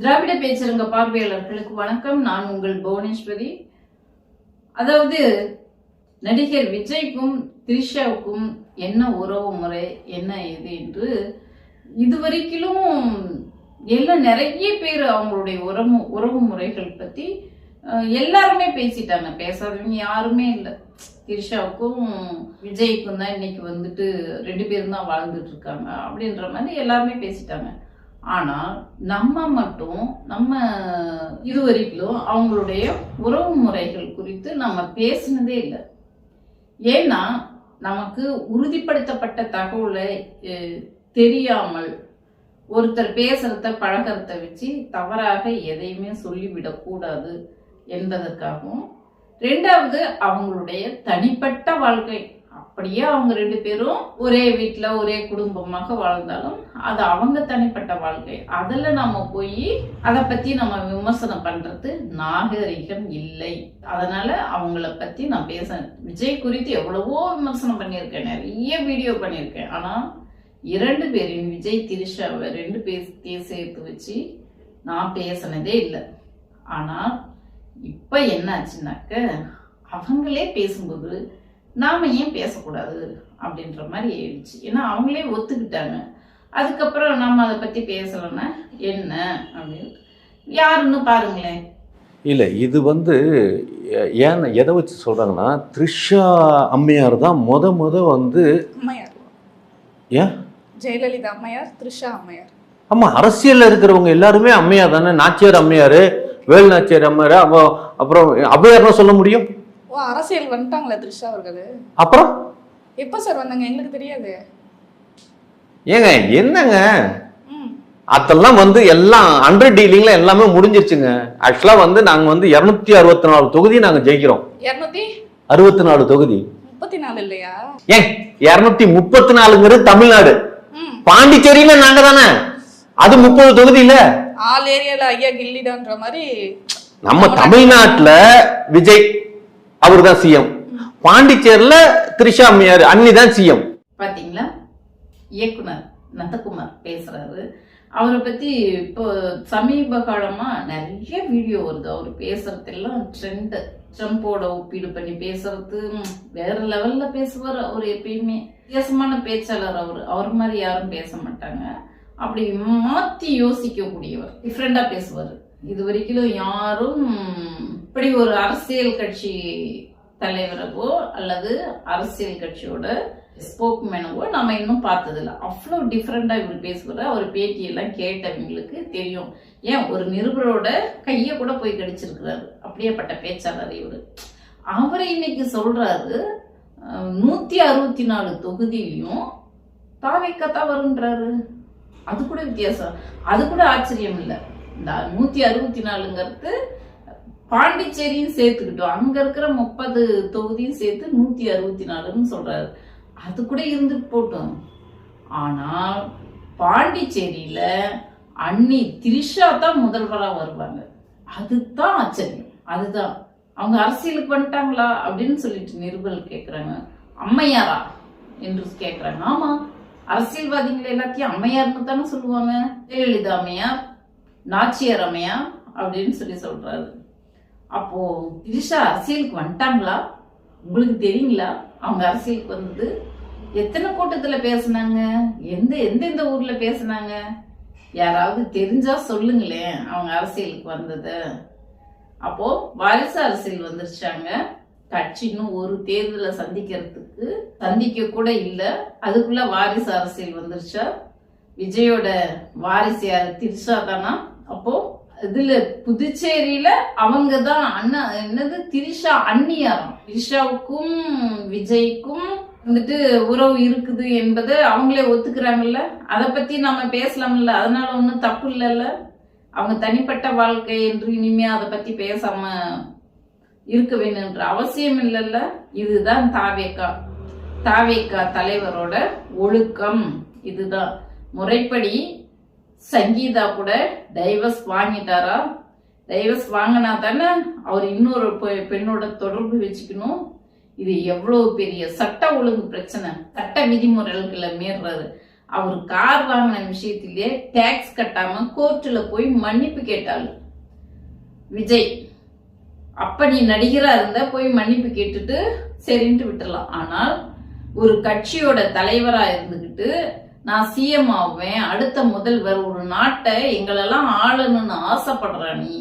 திராவிட பேச்சரங்க பார்வையாளர்களுக்கு வணக்கம். நான் உங்கள் புவனேஸ்வரி. அதாவது நடிகர் விஜய்க்கும் த்ரிஷாவுக்கும் என்ன உறவு முறை என்ன இது என்று இதுவரைக்கிலும் எல்லாம் நிறைய பேர் அவங்களுடைய உறவு உறவு முறைகள் பற்றி எல்லாருமே பேசிட்டாங்க. பேசாதவங்க யாருமே இல்லை. த்ரிஷாவுக்கும் விஜய்க்கும் தான் இன்னைக்கு வந்துட்டு ரெண்டு பேரும் தான் வாழ்ந்துட்டு இருக்காங்க. அப்படின்ற மாதிரி எல்லாருமே பேசிட்டாங்க. ஆனால் நம்ம மட்டும் நம்ம இதுவரைக்கும் அவங்களுடைய உறவு முறைகள் குறித்து நம்ம பேசினதே இல்லை. ஏன்னா நமக்கு உறுதிப்படுத்தப்பட்ட தகவலை தெரியாமல் ஒருத்தர் பேசுறத பழகிறத வச்சு தவறாக எதையுமே சொல்லிவிடக்கூடாது என்பதற்காகவும் ரெண்டாவது அவங்களுடைய தனிப்பட்ட வாழ்க்கை அப்படியே அவங்க ரெண்டு பேரும் ஒரே வீட்டில் ஒரே குடும்பமாக வாழ்ந்தாலும் அது அவங்க தனிப்பட்ட வாழ்க்கை. அதில் நம்ம போய் அதை பற்றி நம்ம விமர்சனம் பண்ணுறது நாகரிகம் இல்லை. அதனால் அவங்கள பற்றி நான் பேச விஜய் குறித்து எவ்வளவோ விமர்சனம் பண்ணியிருக்கேன் நிறைய வீடியோ பண்ணியிருக்கேன். ஆனால் இரண்டு பேரையும் விஜய் திரிஷாவை ரெண்டு பேர் சேர்த்து வச்சு நான் பேசினதே இல்லை. ஆனால் இப்போ என்னாச்சுன்னாக்க அவங்களே பேசும்போது நாம ஏன் பேசக்கூடாது அப்படின்ற மாதிரி ஆயிடுச்சு. ஏன்னா அவங்களே ஒத்துக்கிட்டாங்க. அதுக்கப்புறம் நம்ம அதை பத்தி பேசலைன்னா என்ன அப்படின்னு யாருன்னு பாருங்களேன். இல்லை இது வந்து ஏன் எதை வச்சு சொல்கிறாங்கன்னா த்ரிஷா அம்மையார் தான் முத முத வந்து அம்மையார். ஏன்? ஜெயலலிதா அம்மையார் த்ரிஷா அம்மையார். ஆமாம் அரசியலில் இருக்கிறவங்க எல்லாருமே அம்மையார் தானே? நாச்சியார் அம்மையார் வேலு நாச்சியார் அம்மையார் அப்போ அப்புறம் அவ்வையார்னு சொல்ல முடியும்? ஓ அரசியல் வந்துட்டாங்களே த்ரிஷா அவர்கள். அப்புறம்? எப்போ சார் வந்தாங்க? எங்களுக்கு தெரியாது. ஏங்க என்னங்க? அதெல்லாம் வந்து எல்லாம் அண்டர் டீலிங்ல எல்லாமே முடிஞ்சிருச்சுங்க. ஆக்சுவலாக வந்து நாங்கள் வந்து இரநூத்தி அறுபத்தி நாலு தொகுதி நாங்கள் ஜெயிக்கிறோம். அறுபத்தி நாலு தொகுதி. முப்பத்தி நாலு இல்லையா? ஏன் இரநூத்தி முப்பத்தி நாலுங்கிறது தமிழ்நாடு. பாண்டிச்சேரியில நாங்க தானே. அது முப்பது தொகுதி இல்ல ஆல் ஏரியால ஐயா கில்லிடான்ற மாதிரி நம்ம தமிழ்நாட்டுல விஜய் அவர் தான் சிஎம் பாண்டிச்சேரியில த்ரிஷா அம்மையார் அன்னி தான் சிஎம் பாத்தீங்களா? இயக்குனர் நந்தகுமார் பேசுறாரு. அவரை பத்தி இப்போ சமீப காலமா நிறைய வீடியோ வருது. அவர் பேசுறதெல்லாம் ட்ரெண்ட் ட்ரம்போட ஒப்பீடு பண்ணி பேசுறது வேற லெவல்ல பேசுவார் அவர் எப்பயுமே. வித்தியாசமான பேச்சாளர் அவர். அவர் மாதிரி யாரும் பேச மாட்டாங்க. அப்படி மாத்தி யோசிக்கக்கூடியவர். டிஃப்ரெண்டா பேசுவார். இது வரைக்கும் யாரும் ஒரு அரசியல் கட்சி தலைவரவோ அல்லது அரசியல் கட்சியோட ஸ்போக்மேனவோ நம்ம இன்னும் பார்த்ததில்ல. அவ்வளோ டிஃப்ரெண்டாக இவர் பேசுவார். அவர் பேட்டியெல்லாம் கேட்டவங்களுக்கு தெரியும். ஏன்? ஒரு நிருபரோட கையை கூட போய் கடிச்சிருக்கிறாரு. அப்படியேப்பட்ட பேச்சாளர் இவர். அவரை இன்னைக்கு சொல்கிறாரு நூற்றி அறுபத்தி நாலு தொகுதியிலையும் தாவைக்கத்தான் வருன்றாரு அது கூட வித்தியாசம். அது கூட ஆச்சரியம் இல்லை இந்த நூற்றி அறுபத்தி நாலுங்கிறது பாண்டிச்சேரியும் சேர்த்துக்கிட்டோம். அங்க இருக்கிற முப்பது தொகுதியும் சேர்த்து நூத்தி அறுபத்தி நாலுன்னு சொல்றாரு. அது கூட இருந்துட்டு போட்டோம். ஆனால் பாண்டிச்சேரியில அன்னி திரிஷா தான் முதல்வரா வருவாங்க. அதுதான் ஆச்சரியம். அதுதான். அவங்க அரசியலுக்கு வந்துட்டாங்களா அப்படின்னு சொல்லிட்டு நிருபல் கேட்குறாங்க அம்மையாரா என்று கேட்குறாங்க ஆமா. அரசியல்வாதிகள் எல்லாத்தையும் அம்மையார்னு தானே சொல்லுவாங்க. ஜெயலலிதா அம்மையார் நாச்சியார் அம்மையார் அப்படின்னு சொல்லி சொல்றாரு. அப்போ திரிஷா அரசியலுக்கு வந்துட்டாங்களா? உங்களுக்கு தெரியுங்களா? அவங்க அரசியலுக்கு வந்து எத்தனை கூட்டத்துல பேசுனாங்க? எந்த எந்தெந்த ஊர்ல பேசினாங்க? யாராவது தெரிஞ்சா சொல்லுங்களேன் அவங்க அரசியலுக்கு வந்தது. அப்போ வாரிசு அரசியல் வந்துருச்சாங்க. கட்சி இன்னும் ஒரு தேர்தலை சந்திக்கிறதுக்கு சந்திக்க கூட இல்லை. அதுக்குள்ள வாரிசு அரசியல் வந்துருச்சா? விஜயோட வாரிசு யார்? திரிஷா தானா? அப்போ இதுல புதுச்சேரியில அவங்க தான் அண்ணா என்னது? திரிஷா அந்நியாரம். திரிஷாவுக்கும் விஜய்க்கும் வந்துட்டு உறவு இருக்குது என்பது அவங்களே ஒத்துக்கிறாங்கல்ல? அதை பத்தி நம்ம பேசலாம்ல. அதனால ஒன்றும் தப்பு இல்லைல்ல? அவங்க தனிப்பட்ட வாழ்க்கை என்று இனிமே அதை பத்தி பேசாம இருக்க வேணும்ன்ற அவசியம் இல்லைல்ல? இதுதான் தாவேக்கா தாவேக்கா தலைவரோட ஒழுக்கம். இதுதான். முறைப்படி சங்கீதா கூட டைவர்ஸ் வாங்கிட்டாரா? டைவர்ஸ் வாங்கினா தானே அவர் இன்னொரு பெ- பெண்ணோட தொடர்பு வச்சுக்கணும். இது எவ்வளவு பெரிய சட்ட ஒழுங்கு பிரச்சனை. சட்ட விதிமுறைகளை மீறுறாரு. அவர் கார் வாங்கின விஷயத்திலே டேக்ஸ் கட்டாம கோர்ட்டில் போய் மன்னிப்பு கேட்டாள் விஜய் அப்ப நீ நடிகரா இருந்தா போய் மன்னிப்பு கேட்டுட்டு சரின்ட்டு விட்டுலாம் ஆனால் ஒரு கட்சியோட தலைவரா இருந்துகிட்டு நான் சிஎம் ஆவேன் அடுத்த முதல்வர் ஒரு நாட்டை எங்களெல்லாம் ஆளணும்னு ஆசைப்படுற நீ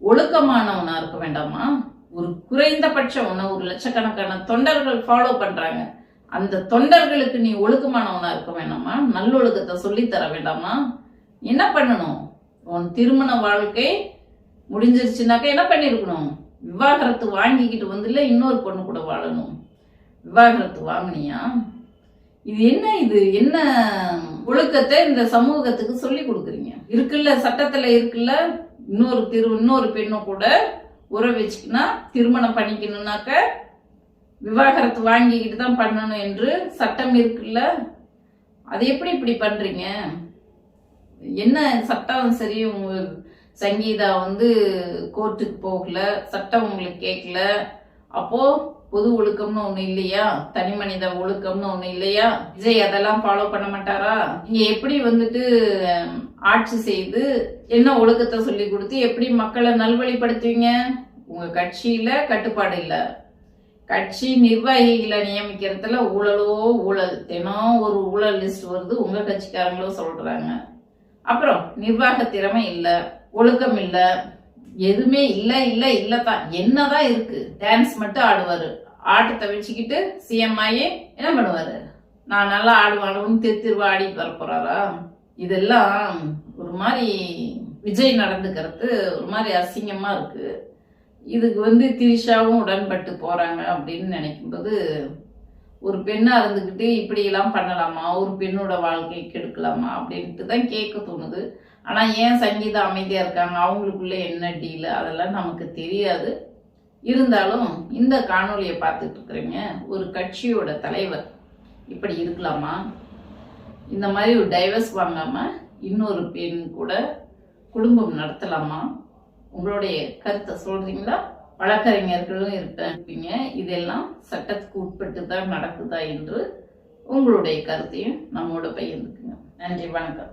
ஒழுக்கமானவனா இருக்க வேண்டாமா? ஒரு குறைந்தபட்சம் உன்னை ஒரு லட்சக்கணக்கான தொண்டர்கள் ஃபாலோ பண்றாங்க. அந்த தொண்டர்களுக்கு நீ ஒழுக்கமானவனா இருக்க வேண்டாமா? நல்லொழுக்கத்தை சொல்லித்தர வேண்டாமா? என்ன பண்ணணும்? உன் திருமண வாழ்க்கை முடிஞ்சிருச்சுனாக்கா என்ன பண்ணிருக்கணும்? விவாகரத்து வாங்கிக்கிட்டு வந்துல இன்னொரு பொண்ணு கூட வாழணும். விவாகரத்து வாங்கினியா? இது என்ன இது? என்ன ஒழுக்கத்தை இந்த சமூகத்துக்கு சொல்லி கொடுக்குறீங்க? இருக்குல்ல சட்டத்துல இருக்குல்ல இன்னொரு திரு இன்னொரு பெண்ணும் கூட உறவு வச்சுக்கினா திருமணம் பண்ணிக்கணும்னாக்க விவாகரத்து வாங்கிக்கிட்டு தான் பண்ணணும் என்று சட்டம் இருக்குல்ல? அது எப்படி இப்படி பண்றீங்க? என்ன சட்டம் சரி சங்கீதா வந்து கோர்ட்டுக்கு போகல சட்டம் உங்களுக்கு கேட்கல அப்போ பொது ஒழுக்கம்னு ஒண்ணு இல்லையா? தனி மனித ஒழுக்கம்னு ஒண்ணு இல்லையா? விஜய் அதெல்லாம் ஃபாலோ பண்ண மாட்டாரா? நீங்க எப்படி வந்துட்டு ஆட்சி செய்து என்ன ஒழுக்கத்தை சொல்லி கொடுத்து எப்படி மக்களை நல்வழிப்படுத்துவீங்க? உங்க கட்சியில கட்டுப்பாடு இல்லை. கட்சி நிர்வாகிகளை நியமிக்கிறதுல ஊழலோ ஊழல். தினம் ஒரு ஊழல் லிஸ்ட் வருது உங்க கட்சிக்காரங்களும் சொல்றாங்க. அப்புறம் நிர்வாக திறமை இல்லை ஒழுக்கம் இல்லை. எதுவுமே இல்லை இல்லை இல்லை தான் என்னதான் இருக்கு? டான்ஸ் மட்டும் ஆடுவாரு. ஆட்டத்தை வச்சுக்கிட்டு சிஎம் என்ன பண்ணுவாரு? நான் நல்லா ஆடுவானுன்னு திரு ஆடிட்டு வர போறாரா? இதெல்லாம் ஒரு மாதிரி விஜய் நடந்துக்கிறது ஒரு மாதிரி அசிங்கமா இருக்கு. இதுக்கு வந்து திரிஷாவும் உடன்பட்டு போறாங்க அப்படின்னு நினைக்கும்போது ஒரு பெண்ணா இருந்துக்கிட்டு இப்படியெல்லாம் பண்ணலாமா? ஒரு பெண்ணோட வாழ்க்கை கெடுக்கலாமா அப்படின்ட்டு தான் கேட்க தோணுது. ஆனால் ஏன் சங்கீதா அமைதியாக இருக்காங்க? அவங்களுக்குள்ளே என்ன டீல் அதெல்லாம் நமக்கு தெரியாது. இருந்தாலும் இந்த காணொலியை பார்த்துட்டு இருக்கிறீங்க ஒரு கட்சியோட தலைவர். இப்படி இருக்கலாமா? இந்த மாதிரி ஒரு டைவர்ஸ் வாங்காமல் இன்னொரு பெண் கூட குடும்பம் நடத்தலாமா? உங்களுடைய கருத்தை சொல்கிறீங்களா வழக்கறிஞர்களும் இருப்பீங்க. இதெல்லாம் சட்டத்துக்கு உட்பட்டு தான் நடக்குதா என்று உங்களுடைய கருத்தையும் நம்மோட பகிர்ந்துக்குங்க. நன்றி வணக்கம்.